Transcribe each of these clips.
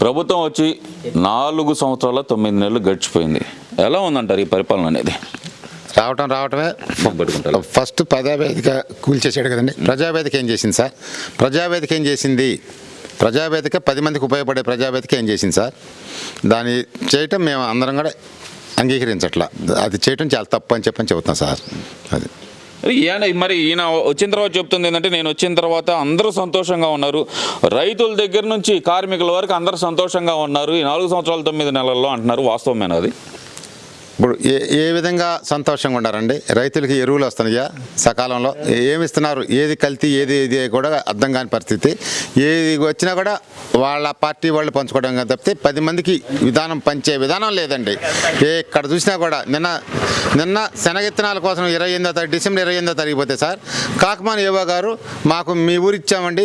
ప్రభుత్వం వచ్చి నాలుగు సంవత్సరాల తొమ్మిది నెలలు గడిచిపోయింది. ఎలా ఉందంటారు ఈ పరిపాలన అనేది? రావటం రావటమే. ఫస్ట్ ప్రజావేదిక కూల్చేసాడు కదండి. ప్రజావేదిక ఏం చేసింది సార్? ప్రజావేదిక ఏం చేసింది? ప్రజావేదిక పది మందికి ఉపయోగపడే ప్రజావేదిక ఏం చేసింది సార్? దాన్ని చేయటం మేము అందరం కూడా అంగీకరించట్లా. అది చేయటం చాలా తప్పు అని చెప్పని చెబుతాం సార్. అది. ఈయన మరి ఈయన వచ్చిన తర్వాత చెప్తుంది ఏంటంటే నేను వచ్చిన తర్వాత అందరూ సంతోషంగా ఉన్నారు. రైతుల దగ్గర నుంచి కార్మికుల వరకు అందరూ సంతోషంగా ఉన్నారు. ఈ నాలుగు సంవత్సరాల తొమ్మిది నెలల్లో అంటున్నారు వాస్తవమేనా అది? ఇప్పుడు ఏ ఏ విధంగా సంతోషంగా ఉండారండి? రైతులకి ఎరువులు వస్తున్నాయా? సకాలంలో ఏమి ఇస్తున్నారు ఏది కల్తీ ఏది ఏది కూడా అర్థం కాని పరిస్థితి. ఏది వచ్చినా కూడా వాళ్ళ పార్టీ వాళ్ళు పంచుకోవడం కానీ తప్పితే పది మందికి విధానం పంచే విధానం లేదండి. ఏ ఎక్కడ చూసినా కూడా నిన్న నిన్న శనగిత్తనాల కోసం ఇరవై ఎనిమిదో తారీఖు డిసెంబర్ ఇరవై ఎనిమిదో తారీఖు పోతే సార్ కాకమాన్ ఏవో గారు మాకు మీ ఊరు ఇచ్చామండి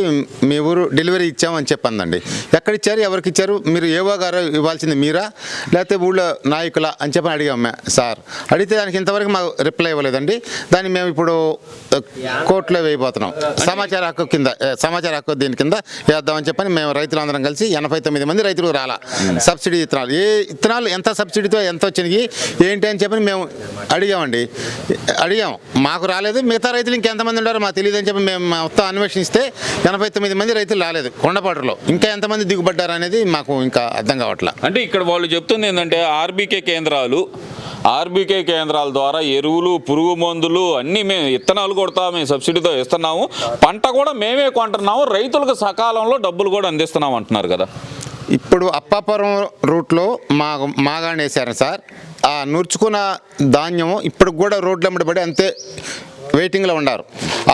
మీ ఊరు డెలివరీ ఇచ్చామని చెప్పందండి. ఎక్కడ ఇచ్చారు? ఎవరికి ఇచ్చారు? మీరు ఏవో గారు ఇవ్వాల్సింది మీరా? లేకపోతే ఊళ్ళో నాయకులా అని చెప్పని అడిగాం సార్. అడిగితే దానికి ఇంతవరకు మాకు రిప్లై ఇవ్వలేదండి. దాన్ని మేము ఇప్పుడు కోర్టులో వేయబోతున్నాం. సమాచార హక్కు కింద సమాచార హక్కు దీని కింద వేద్దామని చెప్పని మేము రైతులందరం కలిసి ఎనభై తొమ్మిది మంది రైతులు రాలా. సబ్సిడీ ఇత్తనాలు. ఏ ఇత్తనాలు ఎంత సబ్సిడీతో ఎంత వచ్చినాయి ఏంటి అని చెప్పని మేము అడిగామండి. అడిగాం. మాకు రాలేదు. మిగతా రైతులు ఇంకెంతమంది ఉన్నారో మాకు తెలియదు అని చెప్పి మేము మొత్తం అన్వేషిస్తే ఎనభై తొమ్మిది మంది రైతులు రాలేదు. కొండపాటులో. ఇంకా ఎంతమంది దిగుబడ్డారు అనేది మాకు ఇంకా అర్థం కావట్లా. అంటే ఇక్కడ వాళ్ళు చెప్తుంది ఏంటంటే ఆర్బీకే కేంద్రాలు ఆర్బీకే కేంద్రాల ద్వారా ఎరువులు పురుగు మందులు అన్నీ మేము ఇత్తనాలు కొడతా మేము సబ్సిడీతో ఇస్తున్నాము. పంట కూడా మేమే కొంటున్నాము. రైతులకు సకాలంలో డబ్బులు కూడా అందిస్తున్నాం అంటున్నారు కదా. ఇప్పుడు అప్పాపురం రూట్లో మా మాగాణి వేశారు సార్. ఆ నూర్చుకున్న ధాన్యం ఇప్పుడు కూడా రోడ్లు అమ్మడబడి అంతే వెయిటింగ్లో ఉన్నారు.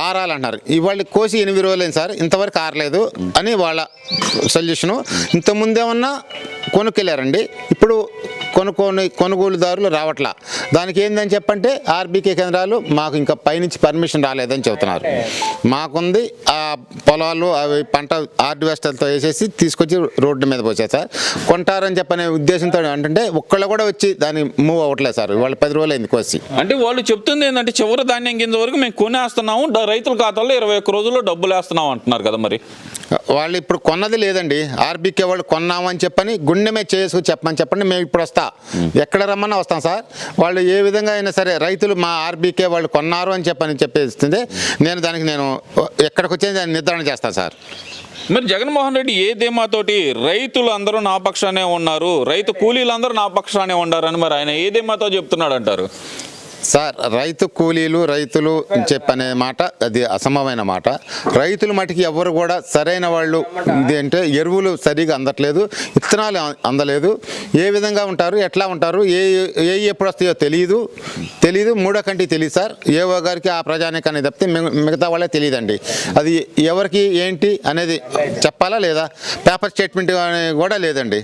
ఆరాలంటున్నారు ఇవాళ కోసి ఎనిమిది రోజులైంది సార్. ఇంతవరకు ఆరలేదు అని వాళ్ళ సొల్యూషను ఇంతకుముందేమన్నా కొనుక్కెళ్ళారండి. ఇప్పుడు కొనుక్కొని కొనుగోలుదారులు రావట్లా. దానికి ఏందని చెప్పంటే ఆర్బీకే కేంద్రాలు మాకు ఇంకా పైనుంచి పర్మిషన్ రాలేదని చెబుతున్నారు. మాకుంది ఆ పొలాలు అవి పంట హార్వెస్టర్తో వేసేసి తీసుకొచ్చి రోడ్డు మీద పోసారు సార్. కొంటారని చెప్పనే ఉద్దేశంతో అంటే ఒక్కళ్ళు కూడా వచ్చి దాన్ని మూవ్ అవ్వట్లేదు సార్. వాళ్ళు పది రోజులు అయింది కోసి. అంటే వాళ్ళు చెప్తుంది ఏంటంటే చివరి ధాన్యం కింద వరకు మేము కొనేస్తున్నాము రైతుల ఖాతాలో ఇరవై ఒక్క రోజుల్లో డబ్బులు వేస్తున్నాం అంటున్నారు కదా మరి. వాళ్ళు ఇప్పుడు కొన్నది లేదండి. ఆర్బీకే వాళ్ళు కొన్నామని చెప్పని గుండె మీద చేసుకు చెప్పమని చెప్పండి మేము ఇప్పుడు వస్తా. ఎక్కడ రమ్మన్నా వస్తాం సార్. వాళ్ళు ఏ విధంగా అయినా సరే రైతులు మా ఆర్బీకే వాళ్ళు కొన్నారు అని చెప్పని చెప్పేస్తుంది. నేను దానికి నేను ఎక్కడికి వచ్చేది దాన్ని నిర్ధారణ చేస్తాను సార్. మరి జగన్మోహన్ రెడ్డి ఏ ధీమాతోటి రైతులు అందరూ నా పక్షానే ఉన్నారు రైతు కూలీలు అందరూ నా పక్షానే ఉన్నారని మరి ఆయన ఏ ధీమాతో చెప్తున్నాడు అంటారు సార్ రైతు కూలీలు రైతులు చెప్పనే మాట అది అసమమైన మాట. రైతుల మటుకి ఎవరు కూడా సరైన వాళ్ళు అంటే ఎరువులు సరిగా అందట్లేదు విత్తనాలు అందలేదు. ఏ విధంగా ఉంటారు ఎట్లా ఉంటారు ఏ ఏ ఎప్పుడు వస్తాయో తెలియదు తెలియదు మూడో కంటి తెలియదు సార్. ఏవో గారికి ఆ ప్రజానికాన్ని తప్పితే మిగ- మిగతా వాళ్ళే తెలియదండి. అది ఎవరికి ఏంటి అనేది చెప్పాలా లేదా? పేపర్ స్టేట్మెంట్ అని కూడా లేదండి.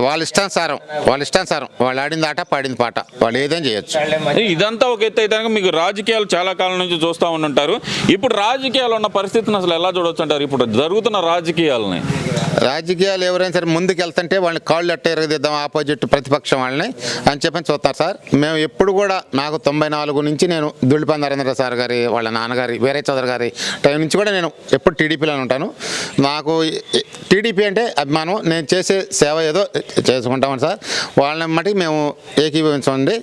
వాళ్ళ ఇష్టానుసారం వాళ్ళ ఇష్టానుసారం వాళ్ళు ఆడింది ఆట పాడింది పాట వాళ్ళు ఏదైనా చేయొచ్చు. ఇదంతా ఒక ఎత్తు అయితే మీకు రాజకీయాలు చాలా కాలం నుంచి చూస్తూ ఉంటుంటారు ఇప్పుడు రాజకీయాలు ఉన్న పరిస్థితిని అసలు ఎలా చూడొచ్చు అంటారు ఇప్పుడు జరుగుతున్న రాజకీయాలని. రాజకీయాలు ఎవరైనా సరే ముందుకు వెళ్తుంటే వాళ్ళని కాళ్ళు అట్ట ఎరగదిద్దాం ఆపోజిట్ ప్రతిపక్షం వాళ్ళని అని చెప్పని చూస్తారు సార్. మేము ఎప్పుడు కూడా నాకు తొంభై నాలుగు నుంచి నేను దుళ్ళిపంది నరేంద్ర సార్ గారి వాళ్ళ నాన్నగారి వేరే చౌదరి గారి టైం నుంచి కూడా నేను ఎప్పుడు టీడీపీలోనే ఉంటాను. నాకు టీడీపీ అంటే అభిమానం. నేను చేసే సేవ ఏదో చేసుకుంటామని సార్. వాళ్ళని మటుకు మేము ఏకీభవించండి.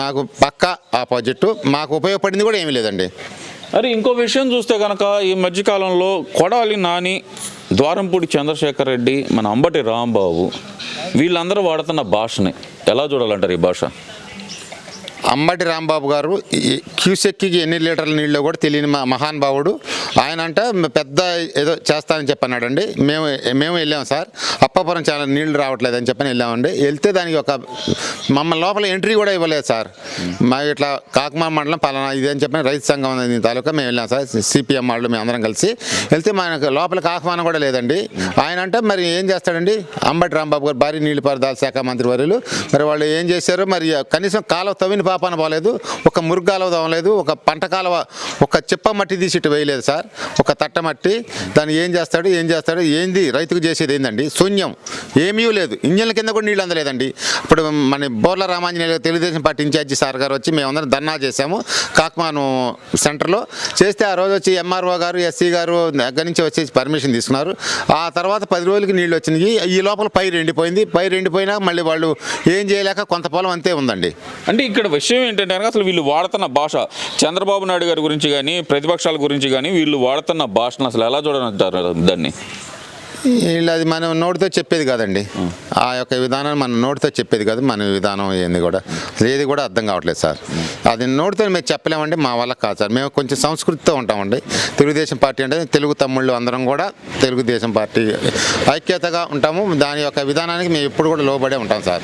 నాకు పక్క ఆపోజిట్ మాకు ఉపయోగపడింది కూడా ఏమీ లేదండి. అరే ఇంకో విషయం చూస్తే కనుక ఈ మధ్యకాలంలో కొడాలి నాని ద్వారంపూడి చంద్రశేఖర్ రెడ్డి మన అంబటి రాంబాబు వీళ్ళందరూ వాడుతున్న భాషని. ఎలా చూడాలంటారు ఈ భాష? అంబటి రాంబాబు గారు ఈ క్యూసెక్కి ఎన్ని లీటర్ల నీళ్ళు కూడా తెలియని మా మహానుభావుడు ఆయన అంటే పెద్ద ఏదో చేస్తానని చెప్పన్నాడండి. మేము మేము వెళ్ళాం సార్. అప్పాపురం చాలా నీళ్ళు రావట్లేదు అని చెప్పని వెళ్ళామండి. వెళ్తే దానికి ఒక మమ్మల్ని లోపల ఎంట్రీ కూడా ఇవ్వలేదు సార్. మా ఇట్లా కాకమా మండలం పలానా ఇది అని చెప్పని రైతు సంఘం దీని తాలూకా మేము వెళ్ళాం సార్. సిపిఎం వాళ్ళు మేము అందరం కలిసి వెళ్తే మనకు లోపలికి ఆహ్వానం కూడా లేదండి. ఆయన అంటే మరి ఏం చేస్తాడండి? అంబటి రాంబాబు గారు భారీ నీళ్ళు పారుదల శాఖ మంత్రి వర్యులు. మరి వాళ్ళు ఏం చేశారు? మరి కనీసం కాలువ తవ్విన పాప పని పోలేదు ఒక మురుగాలవ తవ్వలేదు ఒక పంట కాలువ ఒక చిప్ప మట్టి తీసి ఇటు వేయలేదు సార్. ఒక తట్ట మట్టి దాన్ని ఏం చేస్తాడు ఏం చేస్తాడు ఏంది రైతుకు చేసేది ఏందండి? శూన్యం. ఏమీ లేదు. ఇంజన్ల కింద కూడా నీళ్ళు అందలేదండి. ఇప్పుడు మన Borla Ramanjaneyulu Telugu Desam party incharge sir గారు వచ్చి మేమందరం ధర్నా చేశాము. కాక్మాను సెంటర్లో చేస్తే ఆ రోజు వచ్చి ఎంఆర్ఓ గారు ఎస్సీ గారు దగ్గర నుంచి వచ్చేసి పర్మిషన్ తీసుకున్నారు. ఆ తర్వాత పది రోజులకి నీళ్ళు వచ్చినాయి. ఈ లోపల పైరు ఎండిపోయింది. పైరు ఎండిపోయినా మళ్ళీ వాళ్ళు ఏం చేయలేక కొంత పొలం అంతే ఉందండి. అంటే ఇక్కడ విషయం ఏంటంటే కనుక అసలు వీళ్ళు వాడుతున్న భాష చంద్రబాబు నాయుడు గారి గురించి కానీ ప్రతిపక్షాల గురించి కానీ వీళ్ళు వాడుతున్న భాషను అసలు ఎలా చూడనంటారు దాన్ని? వీళ్ళు అది మనం నోటితో చెప్పేది కాదండి. ఆ. యొక్క విధానం మన నోటితో చెప్పేది కాదు మన విధానం ఏంది కూడా. ఏది కూడా అర్థం కావట్లేదు సార్. అది నోటితో మేము చెప్పలేమండి మా వల్ల కాదు సార్. మేము కొంచెం సంస్కృతితో ఉంటామండి. తెలుగుదేశం పార్టీ అంటే తెలుగు తమ్ముళ్ళు అందరం కూడా తెలుగుదేశం పార్టీ ఐక్యతగా ఉంటాము. దాని యొక్క విధానానికి మేము ఎప్పుడు కూడా లోబడే ఉంటాం సార్.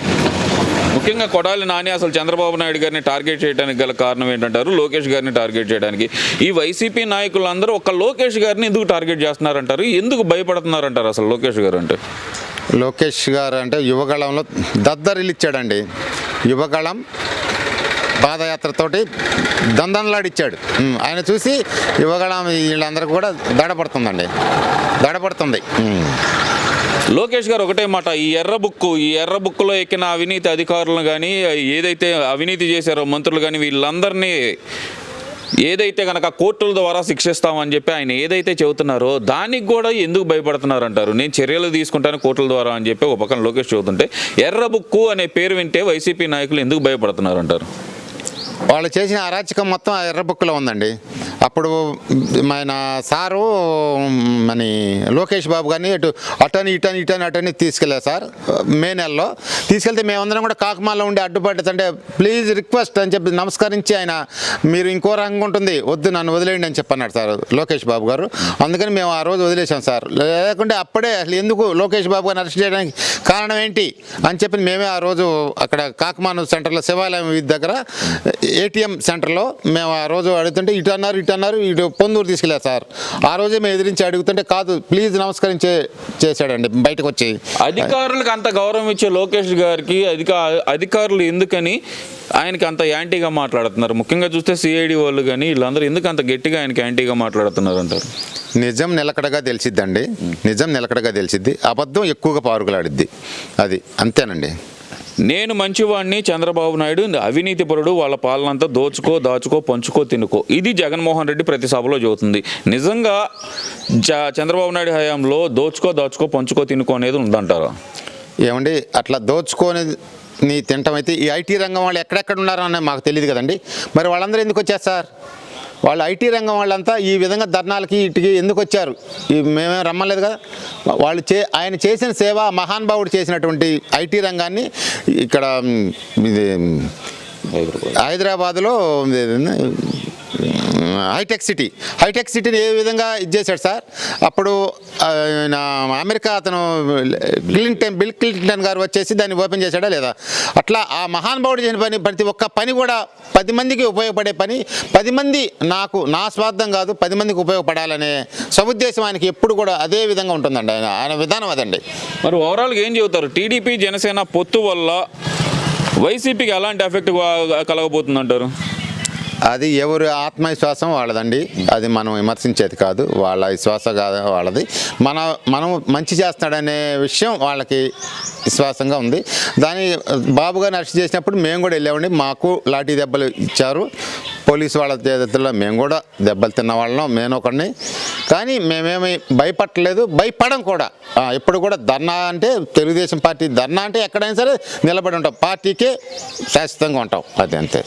ముఖ్యంగా కొడాలి నాని అసలు చంద్రబాబు నాయుడు గారిని టార్గెట్ చేయడానికి గల కారణం ఏంటంటారు? లోకేష్ గారిని టార్గెట్ చేయడానికి. ఈ వైసీపీ నాయకులందరూ ఒక లోకేష్ గారిని ఎందుకు టార్గెట్ చేస్తున్నారంటారు? ఎందుకు భయపడుతున్నారంటారు అసలు లోకేష్ గారు అంటే? లోకేష్ గారు అంటే యువగళంలో దద్దరిల్లిచ్చాడండి యువగళం పాదయాత్రతోటి దందనలాడిచ్చాడు. ఆయన చూసి యువగళం వీళ్ళందరూ కూడా దడపడుతుందండి. దడపడుతుంది. లోకేష్ గారు ఒకటే మాట ఈ ఎర్ర బుక్కు ఈ ఎర్ర బుక్లో ఎక్కిన అవినీతి అధికారులను కానీ ఏదైతే అవినీతి చేశారో మంత్రులు కానీ వీళ్ళందరినీ ఏదైతే కనుక కోర్టుల ద్వారా శిక్షిస్తామని చెప్పి ఆయన ఏదైతే చెబుతున్నారో దానికి కూడా ఎందుకు భయపడుతున్నారంటారు? నేను చర్యలు తీసుకుంటాను కోర్టుల ద్వారా అని చెప్పి ఒక పక్కన లోకేష్ చెబుతుంటే ఎర్ర బుక్కు అనే పేరు వింటే వైసీపీ నాయకులు ఎందుకు భయపడుతున్నారంటారు? వాళ్ళు చేసిన అరాచకం మొత్తం ఆ ఎర్ర బుక్లో ఉందండి. అప్పుడు మన సారు మన లోకేష్ బాబు గారిని ఇటు అటని ఇటని ఇటని అటని తీసుకెళ్ళారు సార్ మే నెలలో. తీసుకెళ్తే మేమందరం కూడా కాకమాలో ఉండి అడ్డుపడుతుంటే ప్లీజ్ రిక్వెస్ట్ అని చెప్పి నమస్కరించి ఆయన మీరు ఇంకో రంగం ఉంటుంది వద్దు నన్ను వదిలేయండి అని చెప్పన్నాడు సార్ లోకేష్ బాబు గారు. అందుకని మేము ఆ రోజు వదిలేసాం సార్. లేకుంటే అప్పుడే అసలు ఎందుకు లోకేష్ బాబు గారిని అరెస్ట్ చేయడానికి కారణం ఏంటి అని చెప్పి మేమే ఆ రోజు అక్కడ కాకమాను సెంటర్లో శివాలయం దగ్గర ఏటీఎం సెంటర్లో మేము ఆ రోజు అడుగుతుంటే ఇటు అన్నారు ఇటు అన్నారు ఇటు పొందూరు తీసుకెళ్ళారు సార్. ఆ రోజే మేము ఎదిరించి అడుగుతుంటే కాదు ప్లీజ్ నమస్కరించే చేశాడండి బయటకు వచ్చి అధికారులకు అంత గౌరవం ఇచ్చే లోకేష్ గారికి అధిక అధికారులు ఎందుకని ఆయనకి అంత యాంటీగా మాట్లాడుతున్నారు? ముఖ్యంగా చూస్తే సిఐడి వాళ్ళు కానీ వీళ్ళందరూ ఎందుకు అంత గట్టిగా ఆయనకి యాంటీగా మాట్లాడుతున్నారు అంటారు? నిజం నిలకడగా తెలిసిద్దండి. నిజం నిలకడగా తెలిసిద్ది. అబద్ధం ఎక్కువగా పారుకులాడిద్ది అది అంతేనండి. నేను మంచివాడిని చంద్రబాబు నాయుడు అవినీతిపరుడు వాళ్ళ పాలనంతా దోచుకో దాచుకో పంచుకో తినుకో. ఇది జగన్మోహన్ రెడ్డి ప్రతి సభలో చెబుతుంది. నిజంగా చంద్రబాబు నాయుడు హయాంలో దోచుకో దాచుకో పంచుకో తినుకో అనేది ఉందంటారు? ఏమండి అట్లా దోచుకోని నీ తింటం అయితే ఈ ఐటీ రంగం వాళ్ళు ఎక్కడెక్కడ ఉన్నారో అనేది మాకు తెలియదు కదండి. మరి వాళ్ళందరూ ఎందుకు వచ్చారు సార్ వాళ్ళు ఐటీ రంగం వాళ్ళంతా ఈ విధంగా ధర్నాలకి ఇటుకి ఎందుకు వచ్చారు? ఈ మేమేం రమ్మలేదు కదా? వాళ్ళు చే ఆయన చేసిన సేవ మహానుభావుడు చేసినటువంటి ఐటీ రంగాన్ని ఇక్కడ ఇది హైదరాబాద్లో హైటెక్ సిటీ. హైటెక్ సిటీని ఏ విధంగా ఇది చేశాడు సార్? అప్పుడు అమెరికా అతను క్లింటన్ బిల్ క్లింటన్ గారు వచ్చేసి దాన్ని ఓపెన్ చేశాడా లేదా? అట్లా ఆ మహానుభావుడు చేసిన పని ప్రతి ఒక్క పని కూడా పది మందికి ఉపయోగపడే పని పది మంది నాకు నా స్వార్థం కాదు పది మందికి ఉపయోగపడాలనే సముద్దేశం ఆయనకి ఎప్పుడు కూడా అదే విధంగా ఉంటుందండి ఆయన ఆయన విధానం అదండి. మరి ఓవరాల్గా ఏం చెబుతారు? టీడీపీ జనసేన పొత్తు వల్ల వైసీపీకి ఎలాంటి ఎఫెక్ట్ కలగబోతుంది అంటారు అది ఎవరి ఆత్మవిశ్వాసం వాళ్ళదండి. అది మనం విమర్శించేది కాదు. వాళ్ళ విశ్వాసం కాదు వాళ్ళది. మన మనం మంచి చేస్తాడనే విషయం వాళ్ళకి విశ్వాసంగా ఉంది. దాని బాబుగా గారిని అరెస్ట్ చేసినప్పుడు మేము కూడా వెళ్ళామండి. మాకు లాఠీ దెబ్బలు ఇచ్చారు. పోలీసు వాళ్ళ చేతుల్లో మేము కూడా దెబ్బలు తిన్న వాళ్ళం. నేను ఒకడిని. కానీ మేమేమి భయపడలేదు. భయపడం కూడా. ఎప్పుడు కూడా ధర్నా అంటే తెలుగుదేశం పార్టీ ధర్నా అంటే ఎక్కడైనా సరే నిలబడి ఉంటాం. పార్టీకే శాశ్వతంగా ఉంటాం. అది అంతే